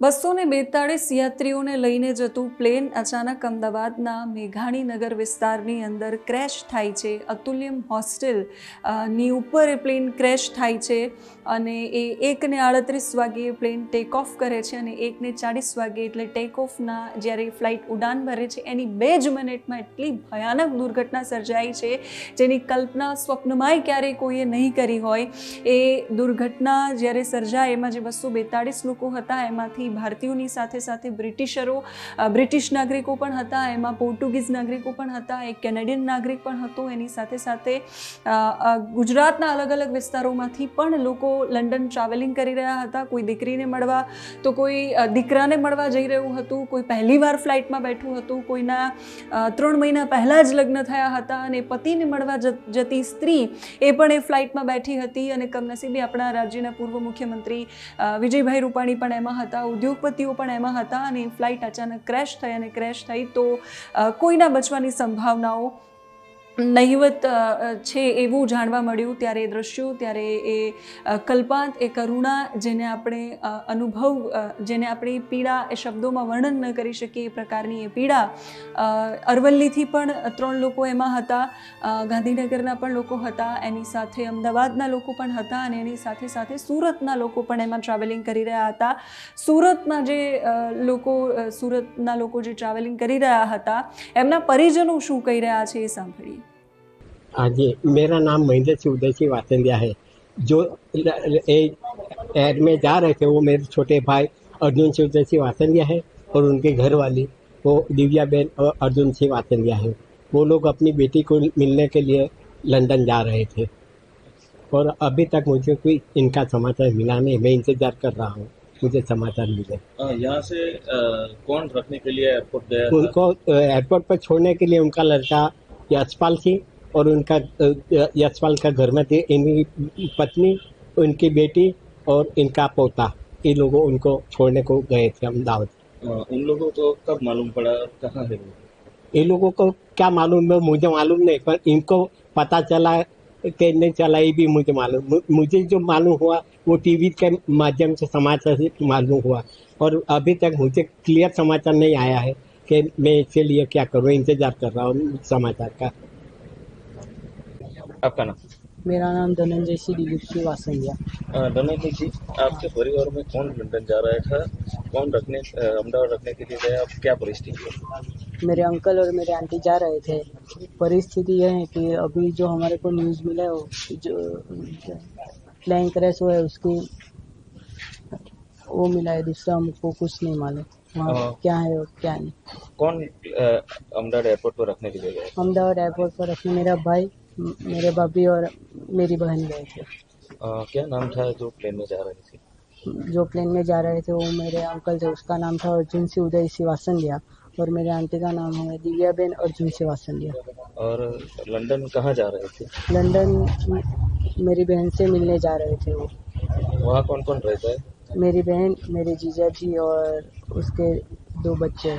બસો ને બેતાળીસ યાત્રીઓને લઈને જતું પ્લેન અચાનક અમદાવાદના મેઘાણી નગર વિસ્તારની અંદર ક્રેશ થાય છે. અતુલ્યમ હોસ્ટેલની ઉપર એ પ્લેન ક્રેશ થાય છે અને એ એકને આડત્રીસ વાગ્યે પ્લેન ટેક ઓફ કરે છે અને એકને ચાળીસ વાગે એટલે ટેક ઓફના જ્યારે ફ્લાઇટ ઉડાન ભરે છે, એની બે જ મિનિટમાં એટલી ભયાનક દુર્ઘટના સર્જાઈ છે જેની કલ્પના સ્વપ્નમાંય ક્યારેય કોઈએ નહીં કરી હોય. એ દુર્ઘટના જ્યારે સર્જાય, એમાં જે બસો બેતાળીસ લોકો હતા, એમાંથી ભારતીયોની સાથે સાથે બ્રિટિશરો બ્રિટિશ નાગરિકો પણ હતા, એમાં પોર્ટુગીઝ નાગરિકો પણ હતા, એક કેનેડિયન નાગરિક પણ હતો, એની સાથે સાથે ગુજરાતના અલગ અલગ વિસ્તારોમાંથી પણ લોકો લંડન ટ્રાવેલિંગ કરી રહ્યા હતા, કોઈ દીકરીને મળવા, તો કોઈ દીકરાને મળવા જઈ રહ્યું હતું, કોઈ પહેલીવાર ફ્લાઇટમાં બેઠું હતું, કોઈના ત્રણ મહિના પહેલાં જ લગ્ન થયા હતા અને પતિને મળવા જતી સ્ત્રી એ પણ એ ફ્લાઇટમાં બેઠી હતી અને કમનસીબે આપણા રાજ્યના પૂર્વ મુખ્યમંત્રી વિજયભાઈ રૂપાણી પણ એમાં હતા ઉદ્યોગપતિઓ પણ એમાં હતા અને ફ્લાઇટ અચાનક ક્રેશ થઈ અને ક્રેશ થઈ તો કોઈના બચવાની સંભાવનાઓ નહિવત છે એવું જાણવા મળ્યું ત્યારે એ દ્રશ્યો, ત્યારે એ કલ્પાંત, એ કરુણા જેને આપણે અનુભવ જેને આપણે પીડા એ શબ્દોમાં વર્ણન ન કરી શકીએ એ પ્રકારની એ પીડા અરવલ્લીથી પણ ત્રણ લોકો એમાં હતા ગાંધીનગરના પણ લોકો હતા, એની સાથે અમદાવાદના લોકો પણ હતા અને એની સાથે સાથે સુરતના લોકો પણ એમાં ટ્રાવેલિંગ કરી રહ્યા હતા. સુરતમાં જે લોકો સુરતના લોકો જે ટ્રાવેલિંગ કરી રહ્યા હતા, એમના પરિજનો શું કહી રહ્યા છે એ સાંભળીએ. हाँ जी मेरा नाम महेंद्र सिंह उदय वासंदिया है। जो ल- ल- ए- एयर में जा रहे थे वो मेरे छोटे भाई अर्जुन सिंह उदय वासंदिया है और उनके घर वाली वो दिव्या बेन और अर्जुन सिंह वासंदिया है। वो लोग अपनी बेटी को मिलने के लिए लंदन जा रहे थे। और अभी तक मुझे कोई इनका समाचार मिला नहीं मैं इंतज़ार कर रहा हूँ मुझे समाचार मिले। यहाँ से अ, कौन रखने के लिए एयरपोर्ट गया उनको एयरपोर्ट पर छोड़ने के लिए उनका लड़का यशपाल सिंह और उनका यशपाल का घर में थे इनकी पत्नी उनकी बेटी और इनका पोता ये लोगों उनको छोड़ने को गए थे अहमदाबाद उन लोगों को कब मालूम पड़ा कहाँ है ये लोगों को क्या मालूम है मुझे मालूम नहीं पर इनको पता चला कि नहीं चला ये भी मुझे मालूम। मुझे जो मालूम हुआ वो टीवी के माध्यम से समाचार से मालूम हुआ। और अभी तक मुझे क्लियर समाचार नहीं आया है कि मैं इसके लिए क्या करूँ इंतज़ार कर रहा हूँ समाचार का। आपका नाम? मेरा नाम धनंजय सिंह दिलीप सिंह वासंगिया। अ, धनंजय जी आपके परिवार में कौन लंदन जा रहा था? कौन रखने अहमदाबाद रखने के लिए गया? अब क्या परिस्थिति है? मेरे अंकल और मेरे आंटी जा रहे थे। परिस्थिति यह है कि अभी जो हमारे को न्यूज़ मिला है जो प्लेन क्रैश हुआ है उसकी वो मिला है दूसरा हमको कुछ नहीं मालूम। वहाँ हाँ। क्या है और क्या नहीं। कौन अहमदाबाद एयरपोर्ट पर रखने के लिए गया? अहमदाबाद एयरपोर्ट पर रखने मेरा भाई मेरे भाभी और मेरी बहन गए थे। अ, क्या नाम था जो प्लेन में जा रहे थे? जो प्लेन में जा रहे थे वो मेरे अंकल थे उसका नाम था अर्जुन सिंह उदय सिंह वासंदिया और मेरे आंटी का नाम है दिव्या बेन अर्जुन सिंह वासंदिया और लंदन कहाँ जा रहे थे? लंदन मेरी बहन से मिलने जा रहे थे वो। वहाँ कौन कौन रहता है? मेरी बहन मेरे जीजा जी और उसके दो बच्चे।